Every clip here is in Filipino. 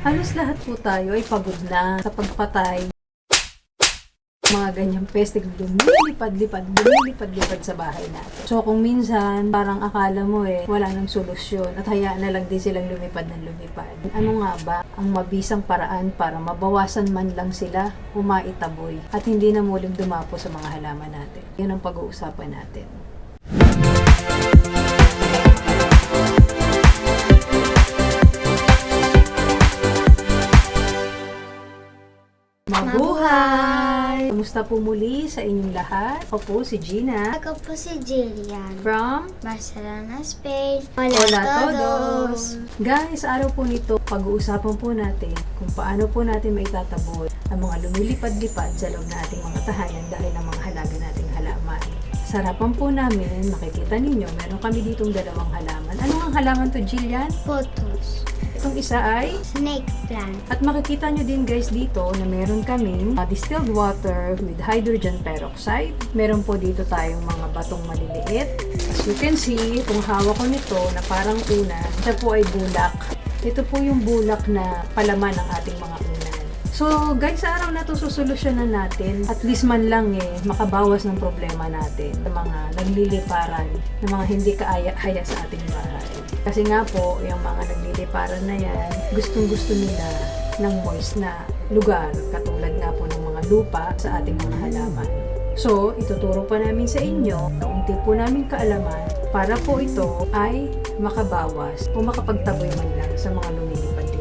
Halos lahat po tayo ay pagod na sa pagpatay mga ganyang peste lumilipad-lipad, lumilipad-lipad sa bahay natin. So kung minsan parang akala mo eh wala nang solusyon at hayaan na lang din silang lumipad ng lumipad. Ano nga ba ang mabisang paraan para mabawasan man lang sila umaitaboy at hindi na muling dumapo sa mga halaman natin? Yun ang pag-uusapan natin. Mabuhay! Kamusta po muli sa inyong lahat? Ako po si Gina Ako po si Jillian. from Barcelona, Spain. Hola todos! Guys, araw po nito, pag-uusapan po natin kung paano po natin maitataboy ang mga lumilipad-lipad sa loob nating mga tahanan dahil ang mga halaga nating halaman. Sarapan po namin, makikita ninyo, meron kami ditong dalawang halaman. Ano ang halaman to, Jillian? Photos. Itong isa ay Snake plant. At makikita nyo din guys dito na meron kaming uh, distilled water with hydrogen peroxide. Meron po dito tayong mga batong maliliit. As you can see, itong hawak ko nito na parang una, siya po ay bulak. Ito po yung bulak na palaman ng ating mga. So guys, sa araw na to susolusyonan natin at least man lang eh makabawas ng problema natin sa mga nagliliparan na mga hindi kaaya-aya sa ating bahay. Kasi nga po, yung mga nagliliparan na yan, gustong-gusto nila ng moist na lugar, katulad nga po ng mga lupa sa ating mga halaman. So, ituturo pa namin sa inyo, kaunti po namin kaalaman, para po ito ay makabawas o makapagtaboy man lang sa mga yan.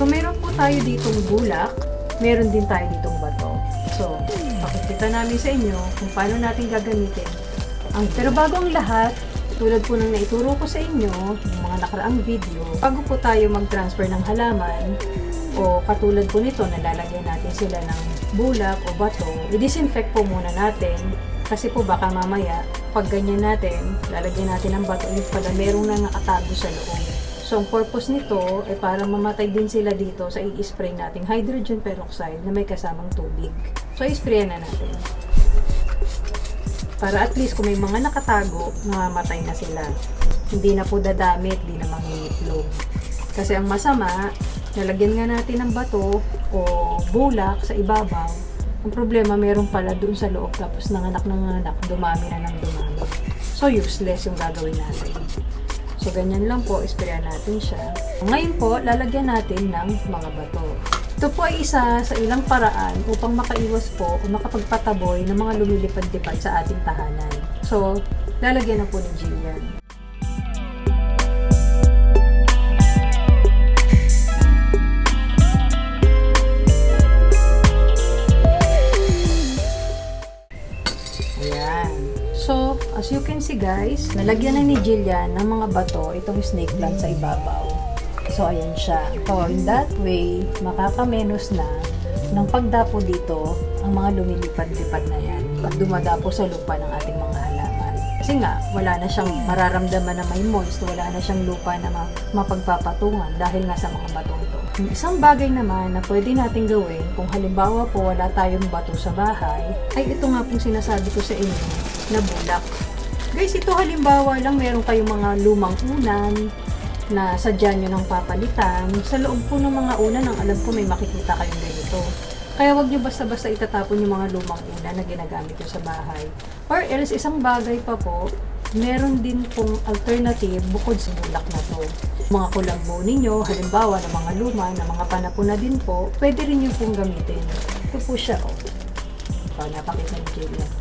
So, meron po tayo ditong bulak, meron din tayo ditong bato. So, pakikita namin sa inyo kung paano natin gagamitin. Ang, pero bago ang lahat, tulad po ng naituro ko sa inyo, yung mga nakaraang video, bago po tayo mag-transfer ng halaman, o katulad po nito, nalalagyan natin sila ng bulak o bato, i-disinfect po muna natin, kasi po baka mamaya, pag ganyan natin, lalagyan natin ng bato, yung pala merong na nakatago sa loob. So, purpose nito ay para mamatay din sila dito sa i-spray nating hydrogen peroxide na may kasamang tubig. So, i-spray na natin. Para at least kung may mga nakatago, mamamatay na sila. Hindi na po dadamit, hindi na mangingitlog. Kasi ang masama, nalagyan nga natin ng bato o bulak sa ibabaw. Ang problema, meron pala dun sa loob tapos nanganak ng nanganak, dumami na ng dumami. So, useless yung gagawin natin. So, ganyan lang po, isprayan natin siya. Ngayon po, lalagyan natin ng mga bato. Ito po ay isa sa ilang paraan upang makaiwas po o makapagpataboy ng mga lumilipad-lipad sa ating tahanan. So, lalagyan na po ni Jillian. You can see guys, nalagyan na ni Jillian ng mga bato itong snake plant sa ibabaw. So, ayan siya. So, in that way, makakamenos na ng pagdapo dito ang mga lumilipad-lipad na yan at dumadapo sa lupa ng ating mga halaman. Kasi nga, wala na siyang mararamdaman na may moist, wala na siyang lupa na ma- mapagpapatungan dahil nga sa mga batong ito. Yung isang bagay naman na pwede natin gawin kung halimbawa po wala tayong bato sa bahay, ay ito nga pong sinasabi ko sa inyo na bulak. Guys, ito halimbawa lang meron kayong mga lumang unan na sadya nyo ng papalitan. Sa loob po ng mga unan, ang alam ko may makikita kayong ganito. Kaya wag nyo basta-basta itatapon yung mga lumang unan na ginagamit nyo sa bahay. Or else, isang bagay pa po, meron din pong alternative bukod sa bulak na to. Mga kulambo ninyo, halimbawa ng mga luma, ng mga panapon na din po, pwede rin yung pong gamitin. Ito po siya, oh. So, napakita ni Jillian.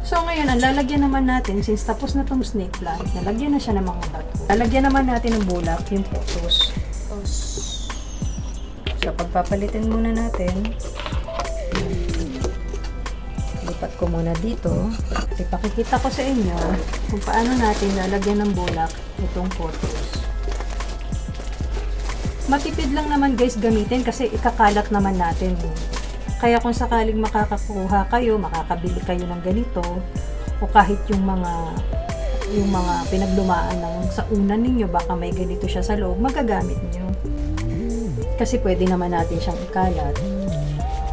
So ngayon, ang lalagyan naman natin, since tapos na tong snake plant, nalagyan na siya ng mga bato. Lalagyan naman natin ng bulak, yung potos. Photos. So pagpapalitin muna natin, lipat ko muna dito. Ipakikita ko sa inyo kung paano natin lalagyan ng bulak itong potos. Matipid lang naman guys gamitin kasi ikakalat naman natin. Kaya kung sakaling makakakuha kayo, makakabili kayo ng ganito, o kahit yung mga yung mga pinaglumaan ng sa unan ninyo, baka may ganito siya sa loob, magagamit niyo. Kasi pwede naman natin siyang ikalat.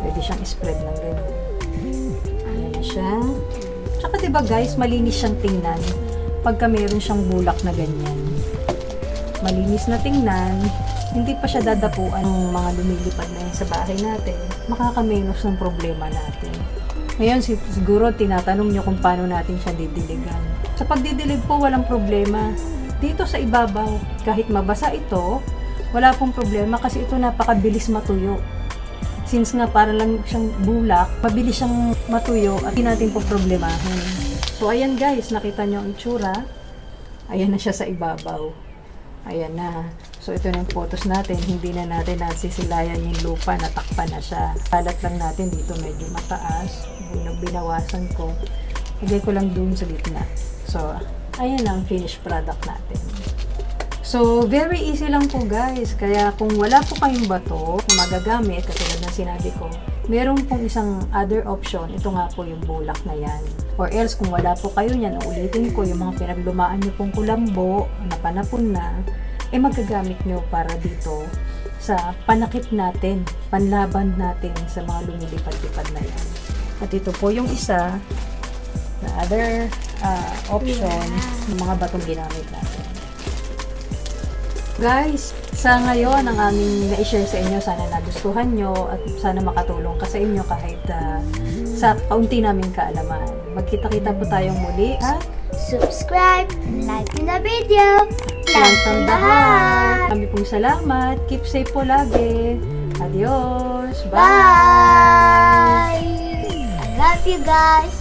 Pwede siyang spread ng ganyan. Ayan na siya. Tsaka diba guys, malinis siyang tingnan pagka meron siyang bulak na ganyan. malinis na tingnan, hindi pa siya dadapuan ng mga lumilipad na sa bahay natin, makakamenos ng problema natin. Ngayon, si- siguro tinatanong nyo kung paano natin siya didiligan. Sa pagdidilig po, walang problema. Dito sa ibabaw, kahit mabasa ito, wala pong problema kasi ito napakabilis matuyo. Since nga para lang siyang bulak, mabilis siyang matuyo at hindi natin po problemahin. So ayan guys, nakita nyo ang itsura. Ayan na siya sa ibabaw. Ayan na. So ito na yung photos natin. Hindi na natin nasisilayan yung lupa. Natakpan na siya. Kalat lang natin dito medyo mataas. Bin- Binawasan ko. Lagay ko lang dun sa gitna. So, ayan ang finished product natin. So, very easy lang po guys. Kaya kung wala po kayong bato na magagamit, katulad ng sinabi ko, meron pong isang other option. Ito nga po yung bulak na yan. Or else, kung wala po kayo yan, ulitin ko, yung mga pinaglumaan nyo pong kulambo, na panapon na, eh magagamit nyo para dito sa panakip natin, panlaban natin sa mga lumilipad-lipad na yan. At ito po yung isa, na other ah, option ng mga batong ginamit natin. Guys, sa ngayon, ang aming na-share sa inyo, sana nagustuhan nyo at sana makatulong ka sa inyo kahit ah, sa kaunti naming kaalaman. Magkita-kita po tayong muli at Subscribe, like the video, Plan like from the the heart. heart. Kami pong salamat. Keep safe po lagi. Adios. Bye. Bye! I love you guys.